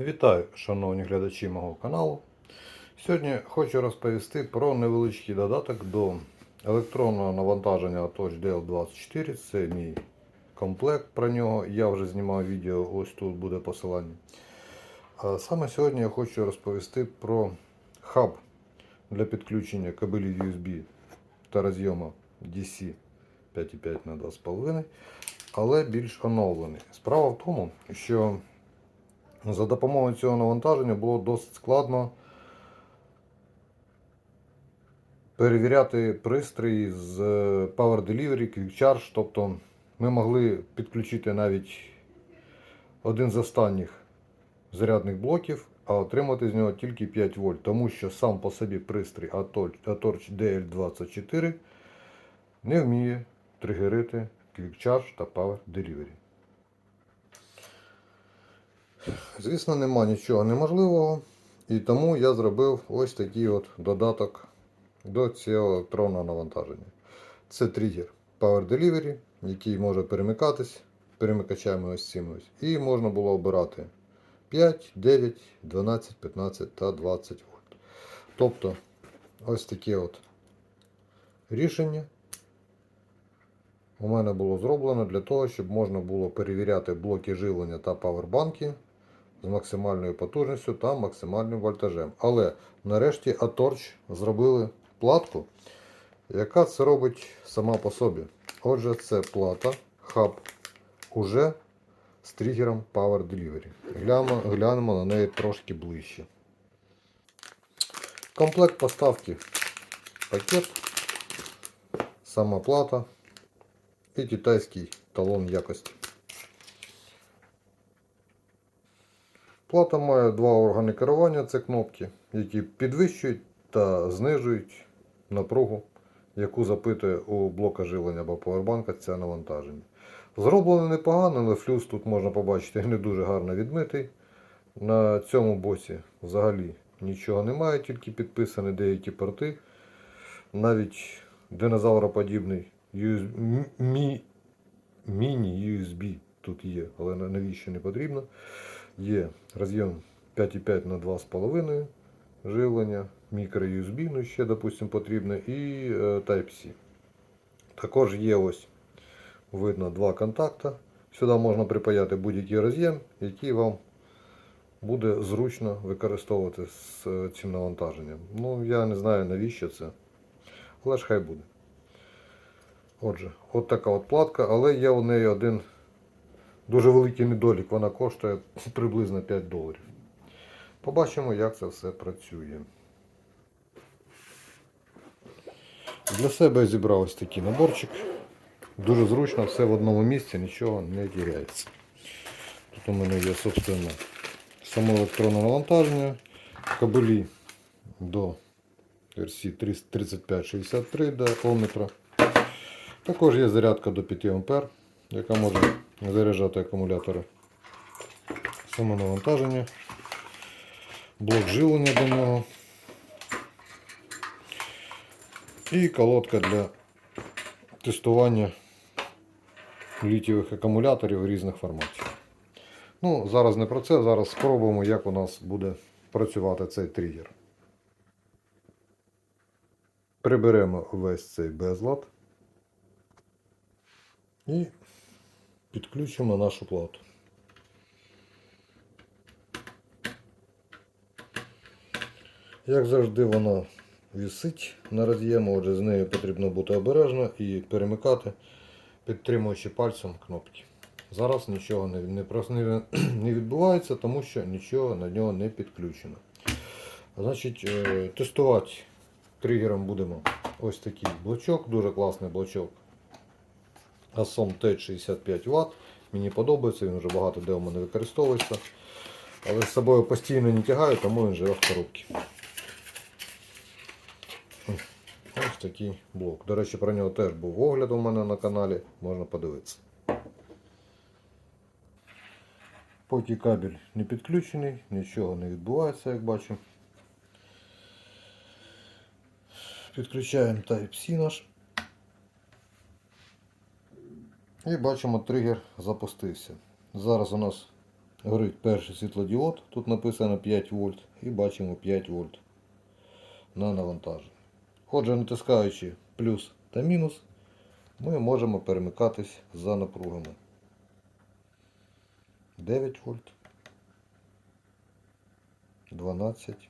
Вітаю, шановні глядачі мого каналу. Сьогодні хочу розповісти про невеличкий додаток до електронного навантаження Touch DL24. Це мій комплект про нього. Я вже знімав відео, ось тут буде посилання. А саме сьогодні я хочу розповісти про хаб для підключення кабелів USB та розйому DC 5.5 на 2,5, але більш оновлений. Справа в тому, що за допомогою цього навантаження було досить складно перевіряти пристрій з е, Power Delivery, Quick Charge. Тобто ми могли підключити навіть один з останніх зарядних блоків, а отримати з нього тільки 5 вольт, тому що сам по собі пристрій Atorch DL24 не вміє тригерити Quick Charge та Power Delivery. Звісно, нема нічого неможливого. І тому я зробив ось такий от додаток до цього електронного навантаження. Це тригер Power Delivery, який може перемикатись перемикачами ось цими ось. І можна було обирати 5, 9, 12, 15 та 20 вольт. Тобто ось таке от рішення у мене було зроблено для того, щоб можна було перевіряти блоки живлення та павербанки з максимальною потужністю та максимальним вольтажем. Але нарешті Atorch зробили платку, яка це робить сама по собі. Отже, це плата, хаб уже з тригером Power Delivery. Глянемо, глянемо на неї трошки ближче. Комплект поставки пакет, сама плата і китайський талон якості. Плата має два органи керування, це кнопки, які підвищують та знижують напругу, яку запитує у блока живлення або повербанка це навантаження. Зроблено непогано, але флюс тут можна побачити не дуже гарно відмитий. На цьому боці взагалі нічого немає, тільки підписані деякі порти. Навіть динозавроподібний USB, мі- міні-USB тут є, але навіщо не потрібно. Є роз'єм 5,5 на 2,5 живлення, мікро USB, ну ще, допустим, потрібно, і е, Type-C. Також є ось видно два контакти. Сюди можна припаяти будь-який роз'єм, який вам буде зручно використовувати з е, цим навантаженням. Ну, я не знаю навіщо це, але ж хай буде. Отже, от така от платка, але є у неї один дуже великий недолік. Вона коштує приблизно 5 доларів. Побачимо, як це все працює. Для себе я зібрав ось такий наборчик. Дуже зручно, все в одному місці, нічого не тіряється. Тут у мене є, собственно, само електронне навантаження, кабелі до версії 3563 до омметра. Також є зарядка до 5 А, яка може заряджати акумулятори. Саме навантаження, блок живлення до нього. І колодка для тестування літієвих акумуляторів різних форматів. Ну, зараз не про це, зараз спробуємо, як у нас буде працювати цей тригер. Приберемо весь цей безлад і підключимо нашу плату. Як завжди, вона висить на роз'єму, отже з нею потрібно бути обережно і перемикати, підтримуючи пальцем кнопки. Зараз нічого не, не, не, не відбувається, тому що нічого на нього не підключено. Значить, е, тестувати тригером будемо ось такий блочок, дуже класний блочок. Asom T65 Вт. Мені подобається, він вже багато де у мене використовується. Але з собою постійно не тягаю, тому він живе в коробці. Ось такий блок. До речі, про нього теж був огляд у мене на каналі, можна подивитися. Поки кабель не підключений, нічого не відбувається, як бачимо. Підключаємо Type-C наш. І бачимо, тригер запустився. Зараз у нас горить перший світлодіод, тут написано 5 вольт, і бачимо 5 вольт на навантаженні. Отже, натискаючи плюс та мінус, ми можемо перемикатись за напругами. 9 вольт, 12,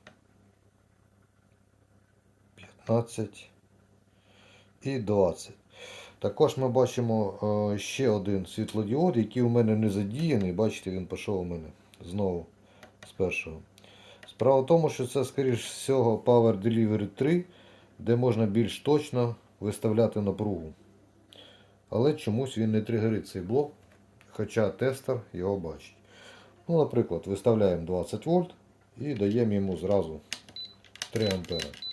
15 і 20. Також ми бачимо е, ще один світлодіод, який у мене не задіяний. Бачите, він пішов у мене знову з першого. Справа в тому, що це, скоріш всього, Power Delivery 3, де можна більш точно виставляти напругу. Але чомусь він не тригерить цей блок, хоча тестер його бачить. Ну, наприклад, виставляємо 20 вольт і даємо йому зразу 3 ампера.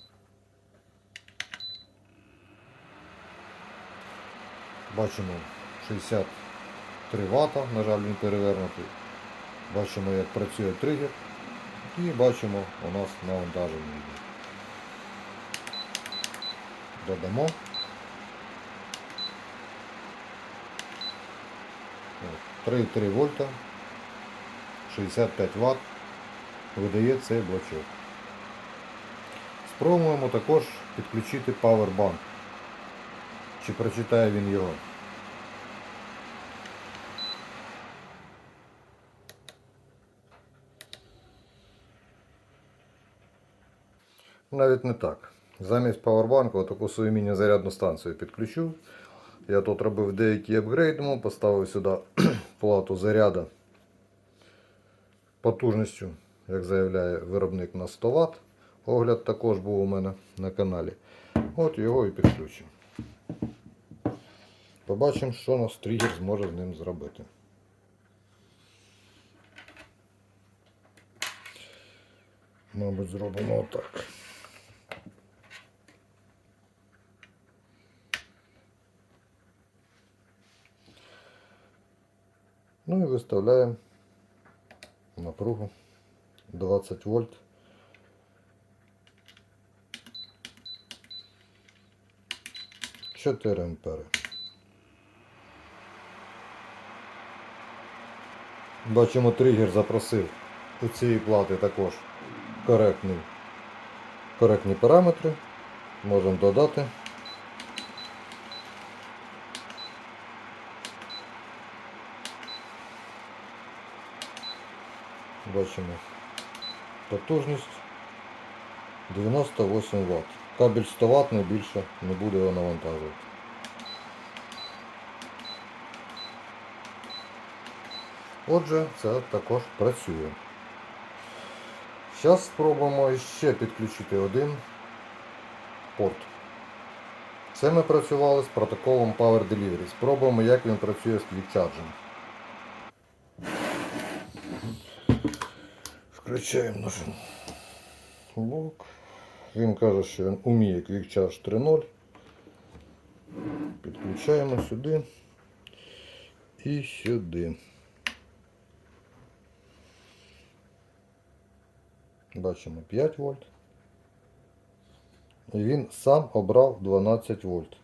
Бачимо 63 Вт, на жаль, він перевернутий. Бачимо, як працює тригер. І бачимо, у нас навантаження йде. Додамо. От, 3,3 вольта, 65 Вт видає цей блочок. Спробуємо також підключити Powerbank. Чи прочитає він його? Навіть не так. Замість павербанку таку свою міні-зарядну станцію підключу. Я тут робив деякий апгрейд, поставив сюди плату заряду потужністю, як заявляє виробник на 100 Вт. Огляд також був у мене на каналі. От його і підключимо. Побачимо, що нас тригер зможе з ним зробити. Мабуть, зробимо отак. Ну і виставляємо напругу 20 вольт. Чотири ампери. Бачимо, тригер запросив у цієї плати також коректний, коректні параметри. Можемо додати. Бачимо потужність 98 Вт. Кабель 100 Вт не більше не буде його навантажувати. Отже, це також працює. Зараз спробуємо ще підключити один порт. Це ми працювали з протоколом Power Delivery. Спробуємо, як він працює з квікчарджем. Включаємо наш блок. Він каже, що він уміє Quick Charge 3.0. Підключаємо сюди і сюди. Бачимо 5 вольт. І він сам обрав 12 вольт.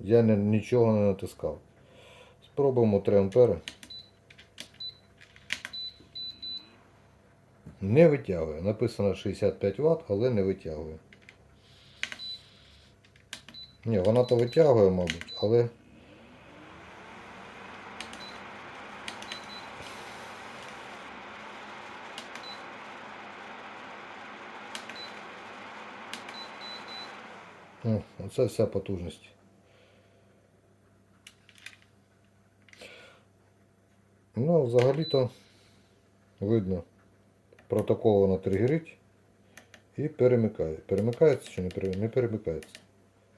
Я нічого не натискав. Спробуємо 3 ампери. Не витягує. Написано 65 Вт, але не витягує. Ні, вона то витягує, мабуть, але. О, оце вся потужність. Ну, взагалі-то видно. Протокол вона тригерить і перемикає. Перемикається чи не перемикається? Не перемикається.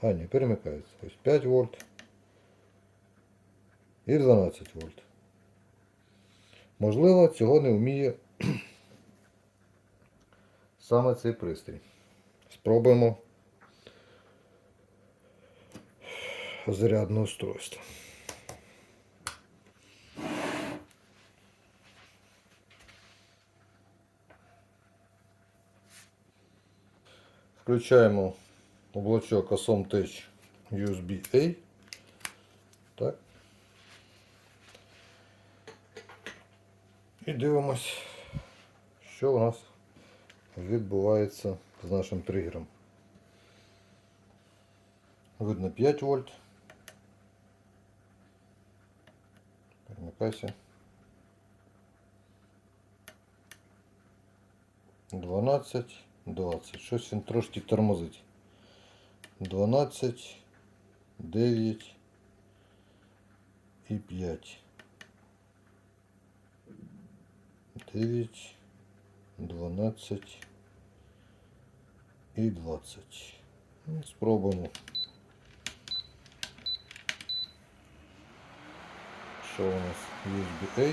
А, ні, перемикається. Ось 5 вольт і 12 вольт. Можливо, цього не вміє саме цей пристрій. Спробуємо зарядне устройство. Включаємо облачок ASOM USB-A. Так. І дивимось, що у нас відбувається з нашим тригером. Видно 5 вольт. Перемикайся. 12, 20. Щось він трошки тормозить. 12, 9 і 5. 9, 12 і 20. Ну, Спробуємо. Що у нас USB-A?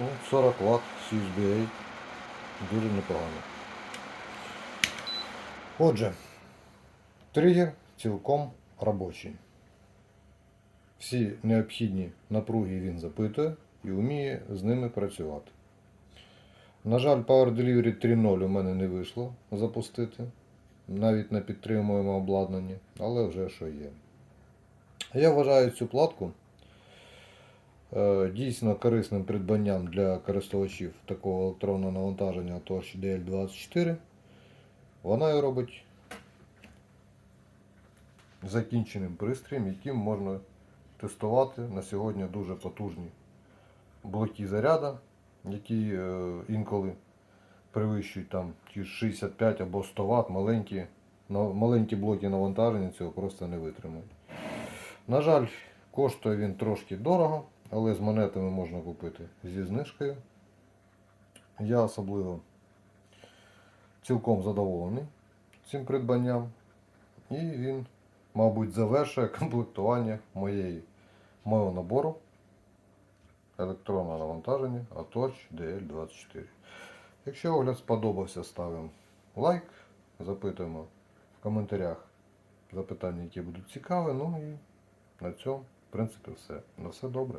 Ну, 40 Вт з USB-A. Дуже непогано. Отже, тригер цілком робочий. Всі необхідні напруги він запитує і вміє з ними працювати. На жаль, Power Delivery 3.0 у мене не вийшло запустити, навіть на підтримуємому обладнанні, але вже що є. Я вважаю цю платку е, дійсно корисним придбанням для користувачів такого електронного навантаження Torch DL24. Вона і робить закінченим пристроєм, яким можна тестувати на сьогодні дуже потужні блоки заряду, які е, інколи перевищують там ті 65 або 100 Вт, маленькі, маленькі блоки навантаження цього просто не витримують. На жаль, коштує він трошки дорого, але з монетами можна купити зі знижкою. Я особливо цілком задоволений цим придбанням. І він, мабуть, завершує комплектування моєї, мого набору електронного навантаження Atoch DL24. Якщо огляд сподобався, ставимо лайк, запитуємо в коментарях запитання, які будуть цікаві. Ну і на цьому, в принципі, все. На все добре.